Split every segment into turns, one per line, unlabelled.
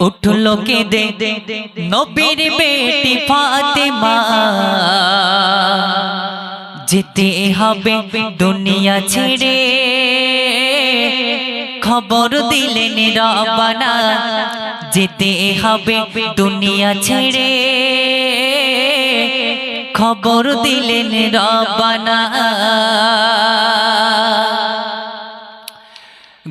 উঠল কে দে নবীর বেটি ফাতেমা। যেতে হবে দুনিয়া ছেড়ে। খবর দিলেন রবানা। যেতে হবে দুনিয়া ছেড়ে। খবর দিলেন রবানা।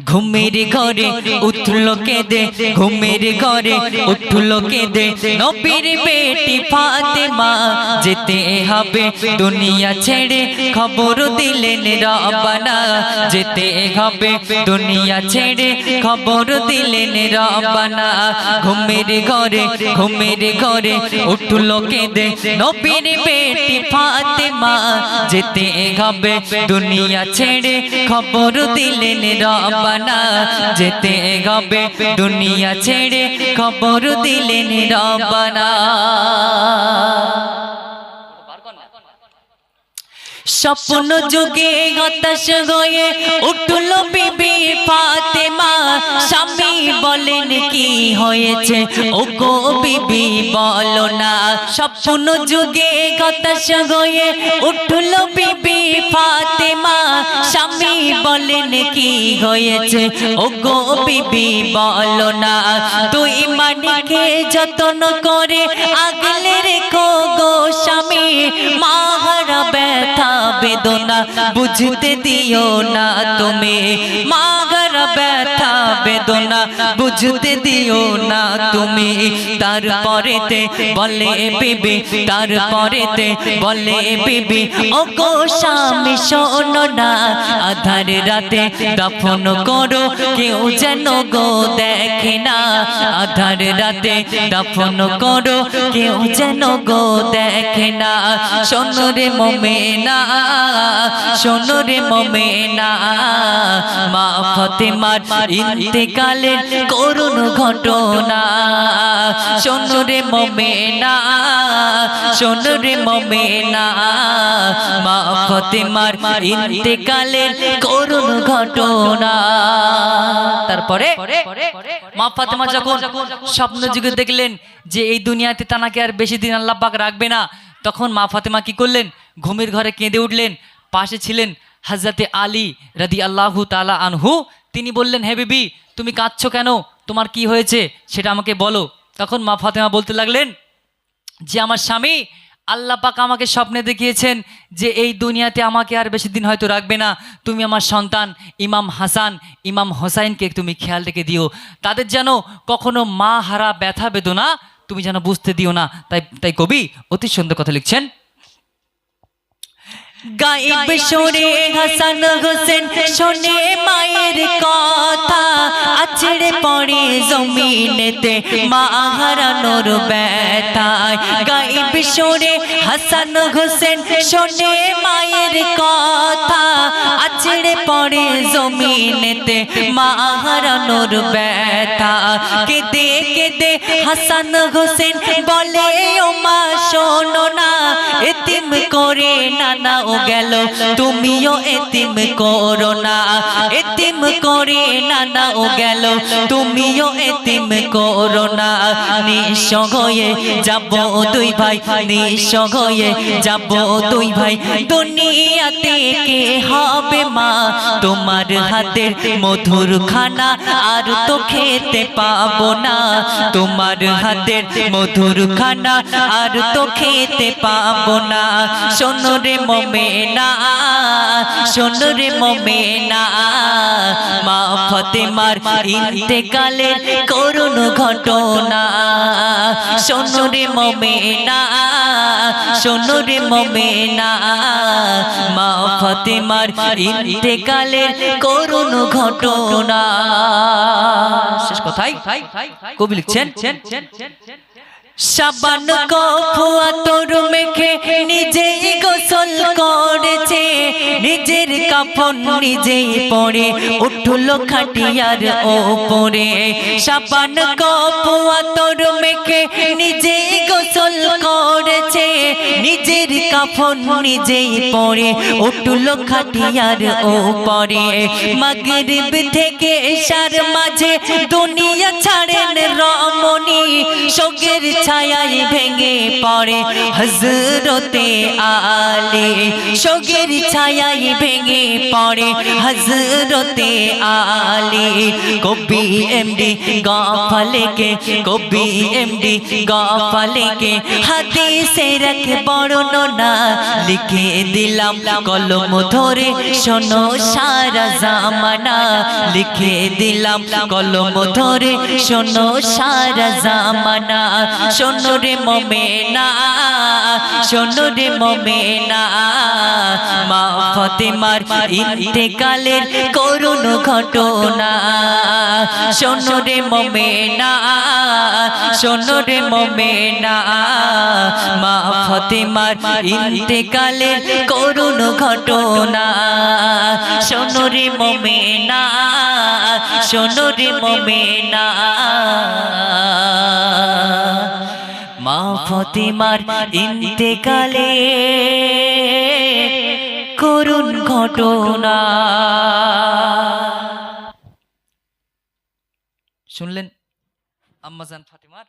ঘুমের ঘরে উঠল কেঁদে, ঘুমের ঘরে উঠল কেঁদে। নবীর বেটি ফাতেমা যেতে হবে দুনিয়া ছেড়ে। খবর দিলেন রবানা যেতে হবে দুনিয়া ছেড়ে। খবর দিলেন রবানা ঘুমের ঘরে ঘুমের ঘরে উঠল কেঁদে। নবীর বেটি ফাতেমা যেতে হবে দুনিয়া ছেড়ে। খবর দিলেন রবানা যেতে হবে দুনিয়া ছেড়ে খবর দিলেন রবানা। স্বপ্ন যুগে হতাশ হয়ে উঠল বিবি ফাতেমা। স্বামী বলেন, কি হয়েছে? ও গো বিবি, বলো না। স্বপ্ন যুগে হতাশ হয়ে উঠল বিবি বলেন কি হয়েছে? ও গো বিবি, বলো না। তুই মানিকে যতন করে আগলে রেখো গো স্বামী। মাহারা ব্যথা বেদনা, বুঝতে দিও না তুমি। মাগার ব্যথা বেদনা বুঝতে দিও না তুমি। তারপরেতে বলে বিবি, তারপরেতে বলে বিবি ও গো স্বামী না, আধার রাতে দফন করো, কেউ যেন গো দেখে না। আধার রাতে দফন করো, কেউ যেন গো দেখে না। শোনো রে মোমেনা, শোনো রে মোমেনা মা ফতেমার ইন্তেকালের করুণ ঘটনা। শোনো রে মোমেনা, শোনো রে মোমেনা। মা ফতেমার ইন্তেকালের করুণ ঘটনা। তারপরে মা ফাতেমা যখন স্বপ্ন যুগে দেখলেন যে এই দুনিয়াতে তানাকে আর বেশি দিন আল্লাহ পাক রাখবে না, তখন মা ফাতেমা কি করলেন? ঘুমের ঘরে কেঁদে উঠলেন। পাশে ছিলেন হাজরতে আলী রাদি আল্লাহু তালা আনহু তিনি বললেন, হে বিবি, তুমি কাঁদছো কেন? তোমার কি হয়েছে? সেটা আমাকে বলো। তখন মা ফাতেমা বলতে লাগলেন, যে আমার স্বামী আল্লাহ পাক আমাকে স্বপ্নে দেখিয়েছেন যে এই দুনিয়াতে আমাকে আর বেশি দিন হয়তো রাখবে না। তুমি আমার সন্তান, ইমাম হাসান, ইমাম হোসাইনকে তুমি খেয়াল রেখে দিও। তাদের যেন কখনো মা হারা ব্যথা বেদনা তুমি যেন বুঝতে দিও না। তাই তাই কবি অতি সুন্দর কথা লিখছেন গাইব শোনে হাসান হোসেন শোনে মায়ের কথা। আছড়ে পড়ে জমিনেতে মা হারানোর ব্যথায়। গাইব শোনে হাসান হোসেন শোনে মায়ের কথা। আছড়ে পড়ে জমিনেতে মা হারানোর ব্যথা। কেঁদে কেঁদে হাসান হোসেন বলে এতিম করে নানা ও গেল তুমিও এতিম করো না। এতিম করে নানা ও গেল তুমিও এতিম করো না। নিঃস হয়ে যাব দুই ভাই নিঃস হয়ে যাব দুই ভাই। দুনিয়াতে কে হবে মা? তোমার হাতের মধুর খানা আর তো খেতে পাবো না। তোমার হাতের মধুর খানা আর তো খেতে পাবো না। শোনো রে মোমেনা, শোনো রে মোমেনা। মা ফতেমার ইন্তেকালের করুণ ঘটনা। শোনো রে মোমেনা, শোনো রে মোমেনা। মা ফতেমার ইন্তেকালের করুণ ঘটনা। শেষ কথাই। কবি লিখছেন? সাবান কফুয়া তোর মেখে নিজেই গোসল করেছে। নিজের কাপন নিজেই পরে, উঠল খাটিয়ার ওপরে। সাবান কফুয়া তোর মেখে নিজেই নিজের কাপড় নিজেই পরে উঠল খাটিয়ার ওপরে মাগরিব থেকে এশার মাঝে দুনিয়া ছাড়েন শোকের ছায়ায় ভেঙে পড়ে হজরতে আলী। শোকের ছায়ায় ভেঙে পড়ে হজরতে আলী। কবি এমডি গফালেকে কবি এমডি গফালেকে হাদিসে রাখে বর্ণনা লিখে দিলাম, কলম ধরে শোনো সারা জামানা। লিখে দিলাম, কলম ধরে শোনো সারা জামানা। শোনো রে মমেনা, শোনো রে মমেনা। মা ফতেমার ইন্তেকালের করুণ ঘটনা। শোনো রে মমেনা, শোনো রে মমেনা। মা ফতেমার ইন্তেকালের করুণ ঘটনা। শোনো রে মমেনা, শোনো রে মমেনা। মা ফতেমার ইন্তেকালে করুণ ঘটনা। শুনলেন? আম্মাজান ফাতেমার